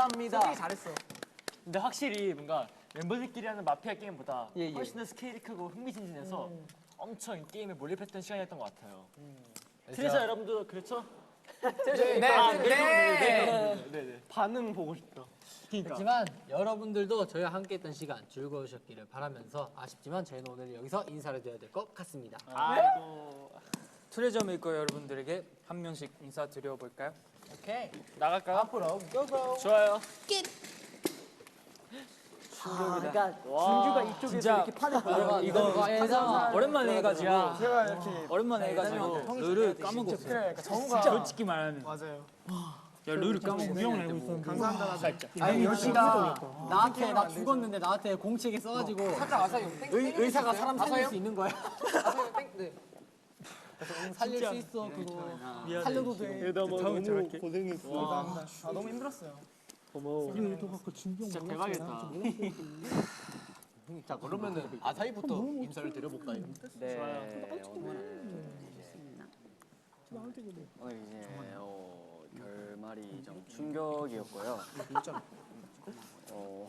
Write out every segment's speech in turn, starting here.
감사합니다. 잘했어. 근데 확실히 뭔가 멤버들끼리 하는 마피아 게임보다 예, 예. 훨씬 더 스케일이 크고 흥미진진해서 엄청 이 게임에 몰입했던 시간이었던 것 같아요. 트레저 여러분도 그렇죠? 네, 네, 아, 네. 네, 네. 반응 보고 싶다. 하지만 여러분들도 저희와 함께했던 시간 즐거우셨기를 바라면서 아쉽지만 저희는 오늘 여기서 인사를 드려야 될 것 같습니다. 아이고 트레저 메이커 여러분들에게 한 명씩 인사드려 볼까요? 오케이. 나갈까요? 앞으로 고고. 좋아요. 아, 그러니까 준규가 이쪽에서 진짜 이렇게 판을 여러분 이거 예상 오랜만에 해가지고 제가 이렇게 오랜만에 해가지고 룰을 까먹었어요. 그러니까 정우가 솔직히 말하면 맞아요. 야 룰을 까먹고 형 알고 있었는데 감사합니다. 살짝. 아니 여기가 나한테 나 죽었는데 나한테 공책에 써가지고 살짝 아사요. 의, 의사가 사람 살릴 수 있는 거야. 응, 살릴 수 있어 그거. 살려도 돼. 다음에 잘할게. 감사합니다. 아 너무 힘들었어요. 진짜 대박이다. 자 그러면은 아사히부터 인사를 드려볼까요? 네, 오늘 이제 오늘 이제 어, 결말이 좀 충격이었고요. 어,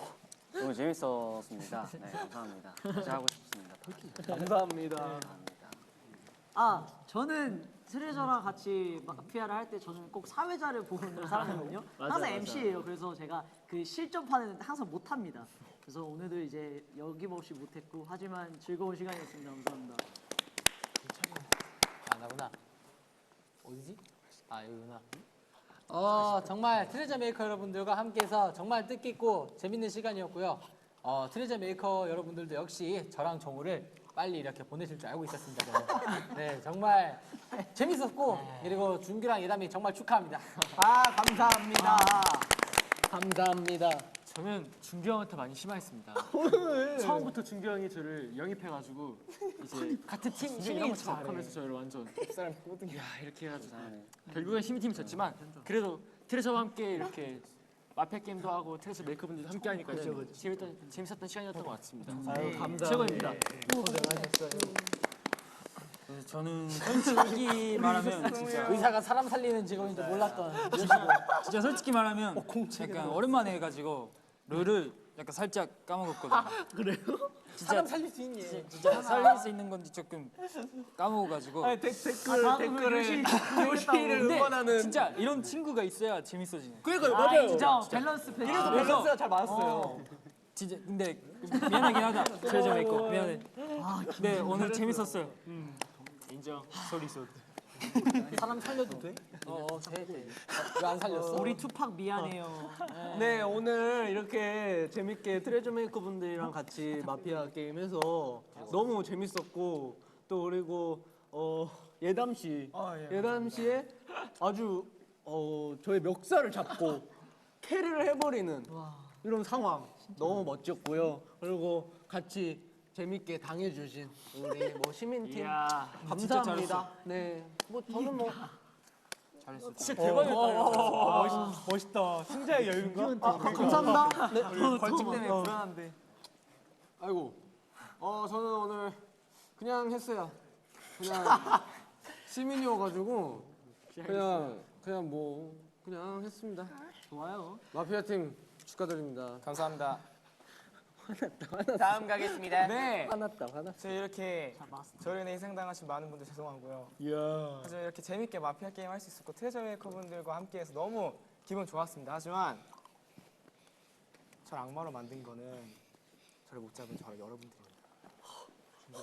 너무 재밌었습니다. 네, 감사합니다. 다시 하고 싶습니다. 감사합니다. 아 저는 트레저랑 같이 마피아를 할 때 저는 꼭 사회자를 보는 사람이거든요. 항상 MC예요. 그래서 제가 그 실전판에는 항상 못합니다. 그래서 오늘도 이제 여김없이 못했고 하지만 즐거운 시간이었습니다. 감사합니다. 아 나구나. 어디지? 아 여기구나. 어 정말 트레저 메이커 여러분들과 함께해서 정말 뜻깊고 재밌는 시간이었고요. 어 트레저 메이커 여러분들도 역시 저랑 정우를 빨리 이렇게 보내실 줄 알고 있었습니다. 저는. 네 정말 재밌었고 그리고 준규랑 예담이 정말 축하합니다. 아 감사합니다. 감사합니다. 저는 준규 형한테 많이 심하했습니다. 처음부터 준규 형이 저를 영입해가지고 이제 같은 팀 팀이 작업하면서 저를 완전 사람 야 이렇게 해가지고 결국엔 힘이 팀이 졌지만 그래도 트레저와 함께 이렇게 마피아 게임도 하고 트레저 메이커분들도 함께 하니까 재밌던 재밌었던 시간이었던 것 같습니다. 아유 감사합니다. 최고입니다. 네, 저는 솔직히 말하면 진짜 의사가 사람 살리는 직업인지 몰랐던 진짜 솔직히 말하면 약간 오랜만에 해가지고 룰을 약간 살짝 까먹었거든요. 그래요? 진짜 사람 살릴 수 있니? 진짜 살릴 수 있는 건지 조금 까먹어가지고. 아니, 댓, 댓글 댓글에 요시를 근데 응원하는 진짜 이런 친구가 있어야 재밌어지네. 그러니까요 아, 맞아요. 진짜 밸런스 패치. 이래서 밸런스가 잘 맞았어요. 진짜 근데 미안하긴 하다. 트레저 메이커 미안해. 네 오늘 재밌었어요. 인정. 소리 소리. 사람 살려도 돼? 어, 어 돼, 돼. 왜안 살렸어? 우리 투팍 미안해요. 네 오늘 이렇게 재밌게 트레저 메이커 분들이랑 같이 마피아 게임 해서 너무 재밌었고 또 그리고 어 예담 씨 아, 예. 예담 씨의 아주 어 저의 멱살을 잡고 캐리를 해버리는 이런 상황 너무 멋졌고요. 그리고 같이 재밌게 당해주신 우리 뭐 시민팀 이야. 감사합니다. 네, 뭐 저는 뭐 진짜 대박이었다. 멋있다. 승자의 여유인가? 아, 감사합니다. 네, 벌칙 때문에 불안한데. 아이고, 어 저는 오늘 그냥 했어요. 그냥 시민이어가지고 그냥 그냥 뭐 그냥 했습니다. 좋아요. 마피아 팀 축하드립니다. 감사합니다. 다음 가겠습니다. 네. 화났다, 화났다. 저 이렇게 인해 희생당하신 많은 분들 죄송하고요. 이야. 하지만 이렇게 재밌게 마피아 게임 할 수 있었고 트레저 메이커 분들과 함께해서 너무 기분 좋았습니다. 하지만 저를 악마로 만든 거는 저를 못 잡은 저 여러분들입니다. 근데.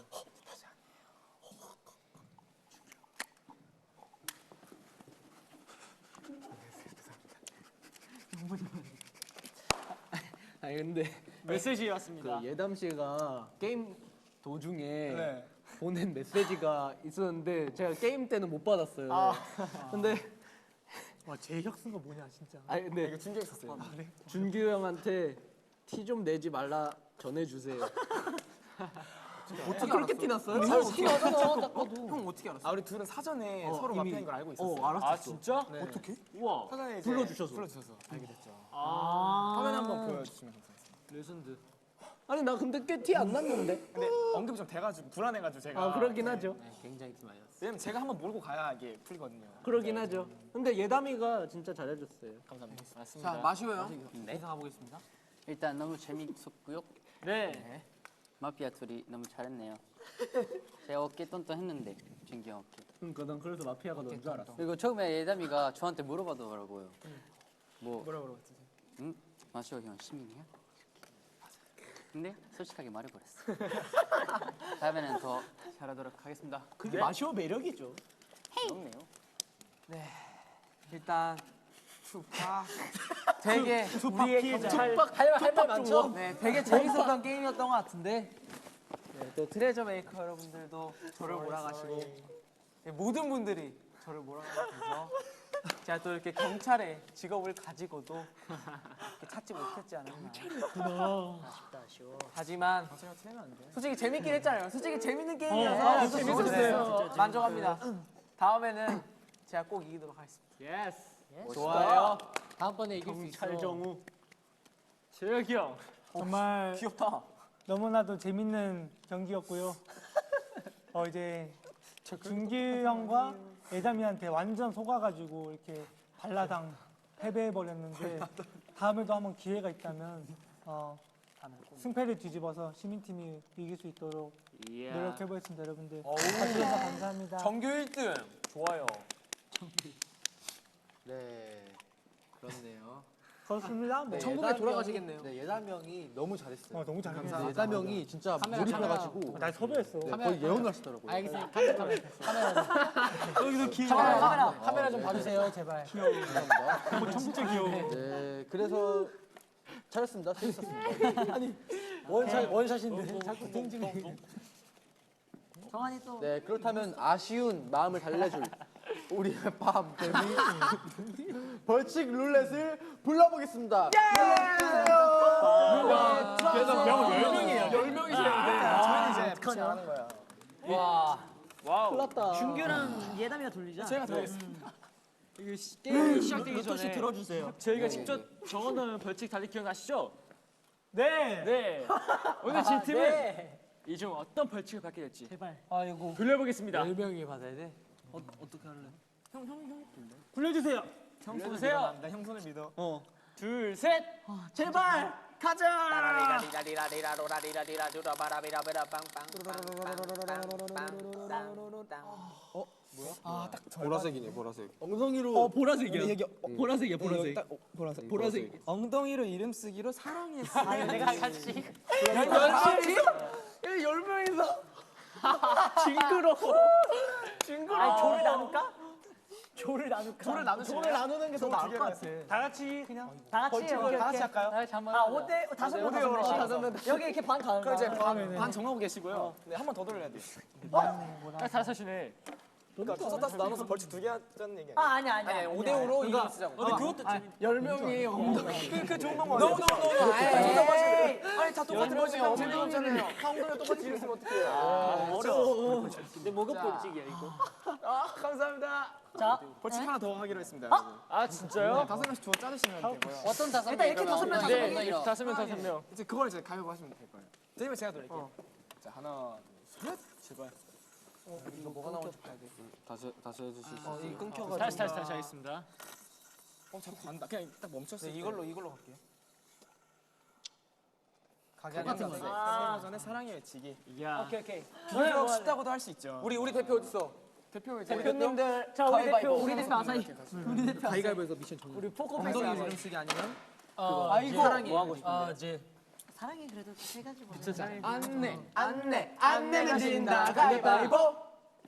아니 근데 메시지 왔습니다. 그 예담 씨가 게임 도중에 네. 보낸 메시지가 있었는데 제가 게임 때는 못 받았어요. 근데 와, 제 혁수가 뭐냐 진짜. 아니 근데 이거 충격 있었어요. 준규 형한테 티 좀 내지 말라 전해주세요. 어떻게 그렇게 티 났어요? 형 어떻게 알았어? 아 우리 둘은 사전에 어, 서로 이미- 마피아인 걸 알고 있었어요. 어 알았어. 아 진짜? 네. 어떻게? 우와. 사전에 이제 불러주셔서. 불러주셔서 알게 됐죠. 아. 화면 한번 보여주시면 감사하겠습니다. 레전드. 아니 나 근데 꽤 티 안 났는데. 근데 언급이 좀 돼가지고 불안해가지고 제가. 아 그러긴 하죠. 네, 굉장히 티 많이 났어요. 왜냐면 제가 한번 몰고 가야 이게 풀리거든요. 그러긴 하죠. 근데 예담이가 진짜 잘해줬어요. 감사합니다. 맞습니다. 자 마시고요. 네. 인사 가보겠습니다. 일단 너무 재밌었고요. 네. 마피아 둘이 너무 잘했네요. 제가 어깨 똔똔했는데 준기 형 어깨. 그러니까 난 그래서 마피아가 넌 줄 알았어. 그리고 처음에 예담이가 저한테 물어봐더라고요. 뭐 뭐라 그러지? 응? 마시오 형 시민이야? 근데 솔직하게 말해버렸어. 다음에는 더 잘하도록 하겠습니다. 그게 마시오 매력이죠. 그렇네요. 일단 아, 되게 우리의 경찰 할말 많죠? 네, 되게 재밌었던 게임이었던 것 같은데 네, 또 트레저 메이커 여러분들도 저를 몰아가시고 네, 모든 분들이 저를 몰아가셔서 제가 또 이렇게 경찰의 직업을 가지고도 이렇게 찾지 못했지 않았나. 아쉽다 아쉬워. 하지만. 솔직히 재밌긴 했잖아요. 솔직히 재밌는 게임이어서 재밌었어요. 만족합니다. 다음에는 제가 꼭 이기도록 하겠습니다. 예스. 좋아요. 다음번에 이길 수 있어. 경찰 정우. 재혁이 형. 정말 귀엽다. 너무나도 재밌는 경기였고요. 어 이제 준기 형과 예담이한테 완전 속아가지고 이렇게 발라당 패배해 버렸는데 다음에도 한번 기회가 있다면 어, 승패를 뒤집어서 시민팀이 이길 수 있도록 이야. 노력해 보겠습니다, 여러분들. 봐주셔서 감사합니다. 정규 1등 좋아요. 네, 그렇네요. 그렇습니다. 뭐. 천국에 돌아가시겠네요. 네 예담 형이 너무 잘했어요. 어, 너무 잘했네. 네, 예담 형이 진짜 몰입해가지고 날 섭외했어. 네, 거의 예언을 하시더라고요. 알겠습니다. 카메라, 카메라, 여기도 기 카메라, 카메라, 카메라 좀 봐주세요, 제발. 어, 진짜 귀여워. 네, 그래서 잘했습니다. 재밌었습니다. 아니 원샷 원샷인데 자꾸 tingting이. 정한이 또. 네, 그렇다면 아쉬운 마음을 달래줄 우리의 밤 데미 벌칙 룰렛을 불러보겠습니다. 그래서 명 10명이에요. 10명이세요. 저희는 이제 같이 하는 거야. 와. 와우. 났다. 준규랑 예담이가 돌리자. 제가 들어겠습니다. 이거 시- 게임이 시작되기 루토 씨 전에 들어주세요. 저희가 직접 적어놓은 벌칙 다들 기억나시죠? 네. 네. 오늘 진 팀은 이중 어떤 벌칙을 받게 될지 제발. 아이고. 돌려보겠습니다. 10명이 받아야 돼? 어, 어떻게 할래? 굴려주세요. 형 보세요. 나 형 손을 믿어. 어. 둘, 셋. 제발 가자. 보라색이네 보라색. 엉덩이로. 어 보라색이야. 보라색이야 보라색. 보라색. 보라색. 엉덩이로 이름 쓰기로 사랑했어. 아니, 내가 같이. 열 명이서. 징그러워. 징그러워. 아니 조를 나눌까? 조를 나눌까? 조를 나누 손을 나누는 게 더 나을 것 같아. 다 같이 그냥 다 같이 오케이, 다 같이. 할까요? 아, 잠깐만. 아 5대 다섯 명 다섯 명씩. 다섯 명. 여기 이렇게 반 가는 그럼 이제. 반, 반 정하고 계시고요. 네, 한 번 더 돌려야 돼. 딱 잘하시네. 그러니까 다섯 다섯 나눠서 벌칙 두개 하자는 얘기 아 아니 아니. 아니, 아니, 5대 5로 이거 쓰자고. 근데 그것도 재밌. 열 명이 엉덩이. 그, 그 좋은 방법. 너무 너무 너무. 아니 다 똑같은 벌칙이면 재미없잖아요. 엉덩이 똑같이 이름 쓰면 어떡해요. 어려워. 근데 뭐가 벌칙이야 이거? 아 감사합니다. 자 벌칙 하나 더 하기로 했습니다. 여러분. 아 진짜요? 다섯 명씩 주어 짜주시면 되고요. 어떤 다섯 일단 이렇게 다섯 명, 다섯 네, 명이요. 다섯 명 다섯 명. 이제 그걸 이제 가위바위보 하시면 될 거예요. 드리면 제가 돌릴게요. 자 하나, 둘, 셋. 제발. 이거 뭐가 나오는지 봐야 돼. 다시 다시 해주실 수 어, 이 끊겨가지고. 다시 다시 다시 하겠습니다. 어 자꾸 간다. 그냥 딱 멈췄어요. 네, 이걸로 이걸로 갈게요. 가게 아닌 거네. 아. 전에 사랑의 외치기. 야. 오케이 오케이. 비교력 쉽다고도 할 수 있죠. 우리 우리 대표 어디 있어? 대표 이제 대표님들 자 우리 대표. 우리 대표 아사히. 우리 대표. 가위바위보에서 미션 정리. 우리 엉덩이 아사히. 이름 쓰기 아니면 어, 아이고 사랑해. 뭐 하고 싶은데? 아, 이제 사랑이 그래도 세 가지 뭐. 안내. 안내 안 내면 진다 가위바위보.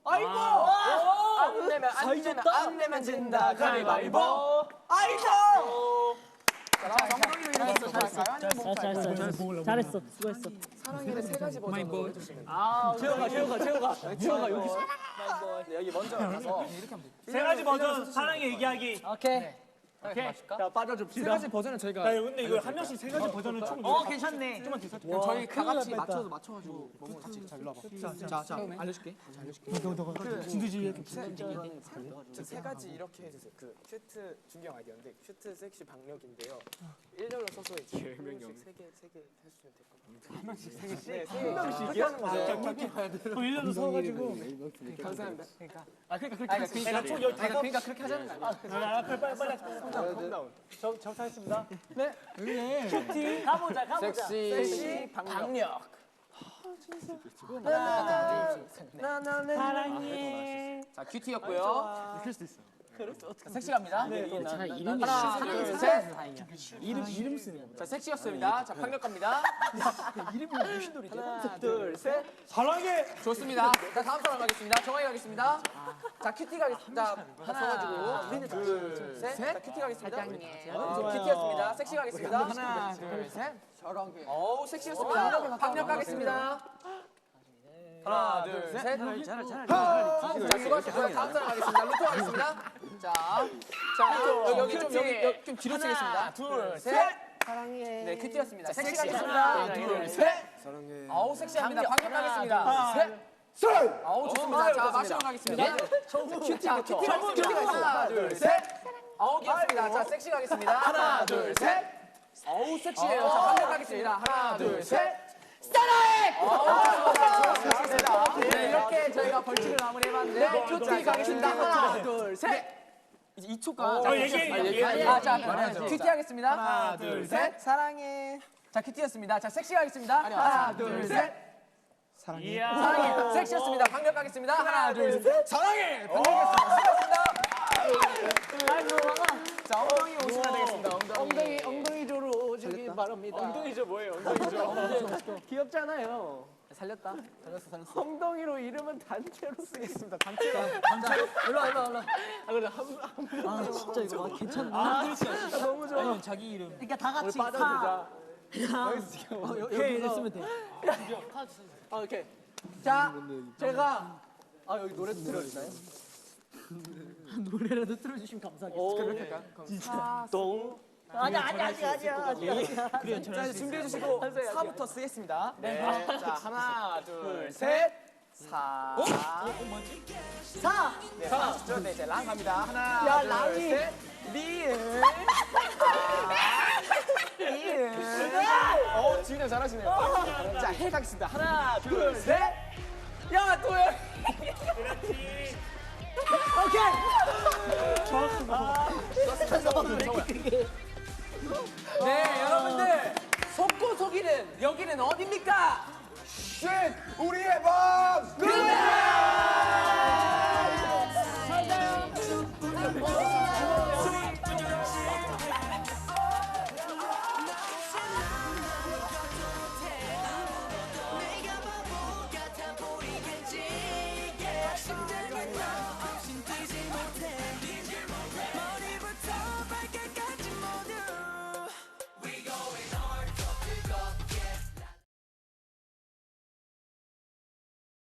아이고. 안 내면 안 내면 안 내면 진다. 가위바위보. 자뭐 잘했어 잘했어. 잘했어 수고했어. 사랑의 세 가지 버전으로 해주시면 돼요. 아 채워가 채워가 채워가 채워가 여기. 네, 여기 먼저 가서 세 가지 버전 사랑의 얘기하기. 오케이. 오케이. 자세 빠져줍시다. 가지 버전을 저희가 야 근데 이거 한 명씩 세 가지 버전을 총. 어 괜찮네. 그럼 저희 다 같이 맞춰서 맞춰가지고 먹으면 같이 자 일로 와봐. 자 자 알려줄게. 진두지 이렇게. 세 가지 이렇게 해주세요. 그 큐트 준경 아이디어인데 큐트 섹시 박력인데요. 일렬로 써서 나눠서 이제 한 명씩 세개세개 해주시면 될 것 같아요. 한 명씩 세 개씩. 한 명씩이요? 하는 거죠. 또 1년도 서가지고. 감사합니다. 그러니까 아 그러니까 그렇게 아니, 그러니까 그러니까 그렇게 하자는 거 아니야 아, 빨리 빨리 빨리. 컴다운. 저 저부터 하겠습니다. 가보자 가보자. 섹시 박력. 사랑해. 자 큐티였고요. 그럴 수도 있어 자, 섹시 갑니다. 자 이름이 하나, 둘, 셋. 이름 이름 쓰는 거. 자 섹시였습니다. 자 박력 갑니다. 이름이 놀이 하나, 둘, 셋. 사랑해. 좋습니다. 자 다음 사람 가겠습니다. 정하이 가겠습니다. 자 큐티 가겠습니다. 하나, 둘, 셋. 자 큐티 가겠습니다. 어, 큐티였습니다. 섹시 가겠습니다. 하나, 둘, 셋. 어우 섹시였습니다. 박력 가겠습니다. 하나, 둘, 셋. 자 수고하셨고요. 다음 사람 가겠습니다. 루토 가겠습니다. 자, 자 여기, 여기 좀 여기, 여기 좀 뒤로 치겠습니다. 둘, 셋. 사랑해. 네 큐티였습니다. 섹시 가겠습니다. 하나, 둘, 셋. 사랑해. 어우 섹시합니다. 박력 가겠습니다. 셋. 아우 좋습니다. 자 마시러 가겠습니다. 큐티 자 큐티 가겠습니다. 하나 둘 셋. 아우 귀엽습니다. 자 섹시 가겠습니다. 하나 둘 셋. 어우 섹시해요. 자 반대 가겠습니다. 하나 둘 셋. 사랑해. 좋습니다. 네 이렇게 저희가 벌칙을 마무리해봤는데 큐티 가겠습니다. 하나 둘 셋. 이제 2초가 어, 얘기해, 얘기해. 아, 자, 큐티 하겠습니다. 하나, 둘, 셋. 사랑해. 자, 큐티였습니다. 자, 섹시 가겠습니다. 하나, 둘, 셋. 이야. 사랑해. 섹시였습니다. 방력 가겠습니다. 하나, 둘, 셋. 사랑해. 수고하셨습니다. 자, 엉덩이 오시면 되겠습니다. 엉덩이. 엉덩이 엉덩이 조로 오시기 바랍니다. 엉덩이죠 뭐예요? 엉덩이죠. 귀엽잖아요. 살렸다. 살렸어, 살렸어. 엉덩이로 이름은 단체로 쓰겠습니다. 단체로. 일로 와 일로 와 일로 와. 아 그래 한아 진짜 이거 와, 괜찮네. 너무 좋아. 아니면 자기 이름. 그러니까 다 같이 빠져들자. 사. 어, 여- 여기서 쓰면 돼. 아 오케이. 자 제가 아 여기 노래도 들어주나요? 노래라도 틀어주시면 감사하겠습니다. 진짜. 동. 아니 아니 아니 아니야. 아니야. 자, 이제 준비해 주시고 4부터 쓰겠습니다. 네. 자, 하나, 둘, 셋. 사. 사. 네, 하시죠. 네, 이제 랑 갑니다. 하나, 야, 둘, 랑이. 셋. 리을. 리을. 어, 지훈이 잘하시네요. 자, 해 가겠습니다. 하나, 둘, 셋. 야, 또 해. 네, 여러분들 속고 속이는 여기는 어디입니까? 쉿! 우리의 밤! 그래!